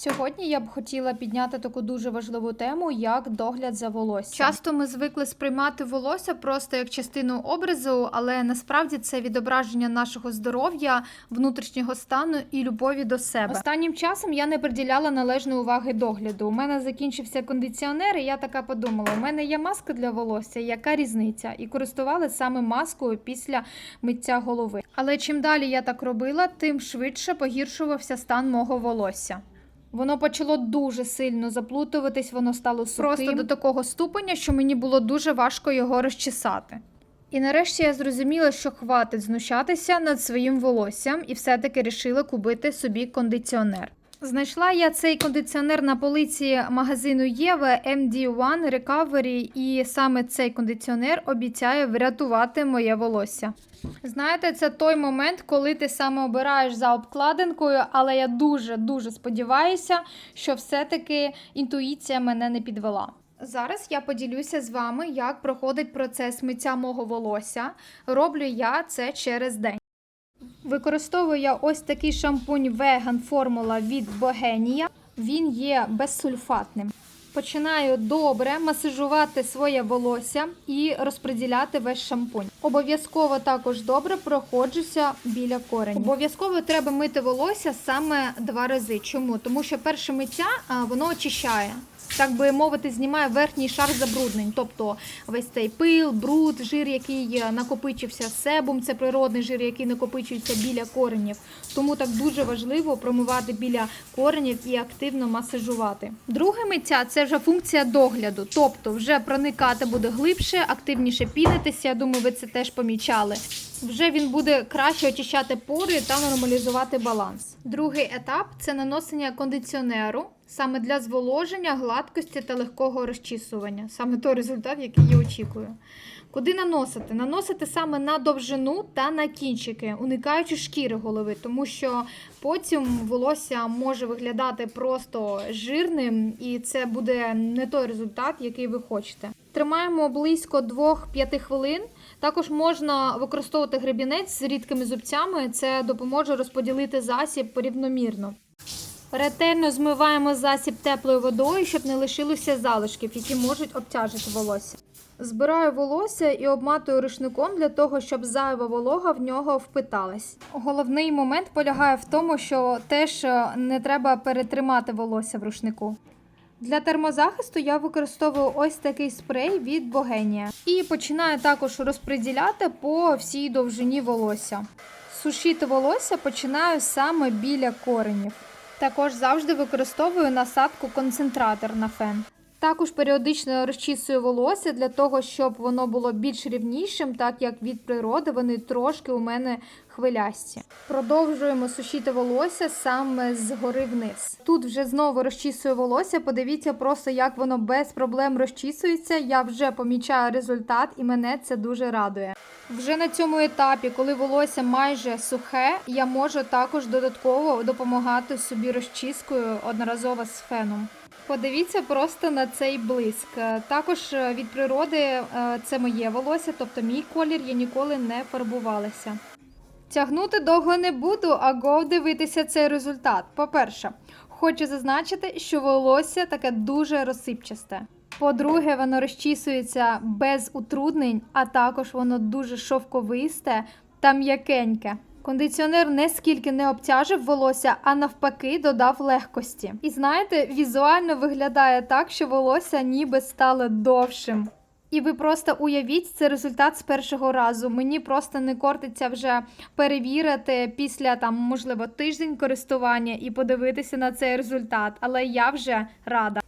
Сьогодні я б хотіла підняти таку дуже важливу тему, як догляд за волоссям. Часто ми звикли сприймати волосся просто як частину образу, але насправді це відображення нашого здоров'я, внутрішнього стану і любові до себе. Останнім часом я не приділяла належної уваги догляду. У мене закінчився кондиціонер, і я така подумала: у мене є маска для волосся, яка різниця? І користувалася саме маскою після миття голови. Але чим далі я так робила, тим швидше погіршувався стан мого волосся. Воно почало дуже сильно заплутуватись, воно стало сухим. Просто до такого ступеня, що мені було дуже важко його розчесати. І нарешті я зрозуміла, що хватить знущатися над своїм волоссям і все-таки рішила купити собі кондиціонер. Знайшла я цей кондиціонер на полиці магазину Єва MD1 Recovery, і саме цей кондиціонер обіцяє врятувати моє волосся. Знаєте, це той момент, коли ти саме обираєш за обкладинкою, але я дуже дуже сподіваюся, що все-таки інтуїція мене не підвела. Зараз я поділюся з вами, як проходить процес миття мого волосся. Роблю я це через день. Використовую я ось такий шампунь Vegan Формула від Bogenia. Він є безсульфатним. Починаю добре масажувати своє волосся і розподіляти весь шампунь. Обов'язково також добре проходжуся біля коренів. Обов'язково треба мити волосся саме два рази. Чому? Тому що перше миття воно очищає. Так би мовити, знімає верхній шар забруднень, тобто весь цей пил, бруд, жир, який накопичився, себум це природний жир, який накопичується біля коренів. Тому так дуже важливо промивати біля коренів і активно масажувати. Друге миття це вже функція догляду, тобто вже проникати буде глибше, активніше пінитися. Я думаю, ви це теж помічали. Вже він буде краще очищати пори та нормалізувати баланс. Другий етап це наносення кондиціонеру саме для зволоження, гладкості та легкого розчісування. Саме той результат, який я очікую. Куди наносити? Наносити саме на довжину та на кінчики, уникаючи шкіри голови, тому що потім волосся може виглядати просто жирним, і це буде не той результат, який ви хочете. Тримаємо близько 2-5 хвилин. Також можна використовувати гребінець з рідкими зубцями. Це допоможе розподілити засіб порівномірно. Ретельно змиваємо засіб теплою водою, щоб не лишилося залишків, які можуть обтяжити волосся. Збираю волосся і обматую рушником для того, щоб зайва волога в нього впиталась. Головний момент полягає в тому, що теж е, не треба перетримати волосся в рушнику. Для термозахисту я використовую ось такий спрей від Bogenia. І починаю також розподіляти по всій довжині волосся. Сушити волосся починаю саме біля коренів. Також завжди використовую насадку концентратор на фен. Також періодично розчісую волосся для того, щоб воно було більш рівнішим, так як від природи вони трошки у мене хвилясті. Продовжуємо сушити волосся саме згори вниз. Тут вже знову розчісую волосся. Подивіться просто, як воно без проблем розчісується. Я вже помічаю результат, і мене це дуже радує. Вже на цьому етапі, коли волосся майже сухе, я можу також додатково допомагати собі розчіскою одноразово з феном. Подивіться просто на цей блиск. Також від природи е, це моє волосся, тобто мій колір, я ніколи не фарбувалася. Тягнути довго не буду, а го дивитися цей результат. По-перше, хочу зазначити, що волосся таке дуже розсипчасте. По-друге, воно розчісується без утруднень, а також воно дуже шовковисте та м'якеньке. Кондиціонер не скільки не обтяжив волосся, а навпаки додав легкості. І знаєте, візуально виглядає так, що волосся ніби стало довшим. І ви просто уявіть, це результат з першого разу. Мені просто не кортиться вже перевірити після там, можливо, тиждень користування і подивитися на цей результат. Але я вже рада.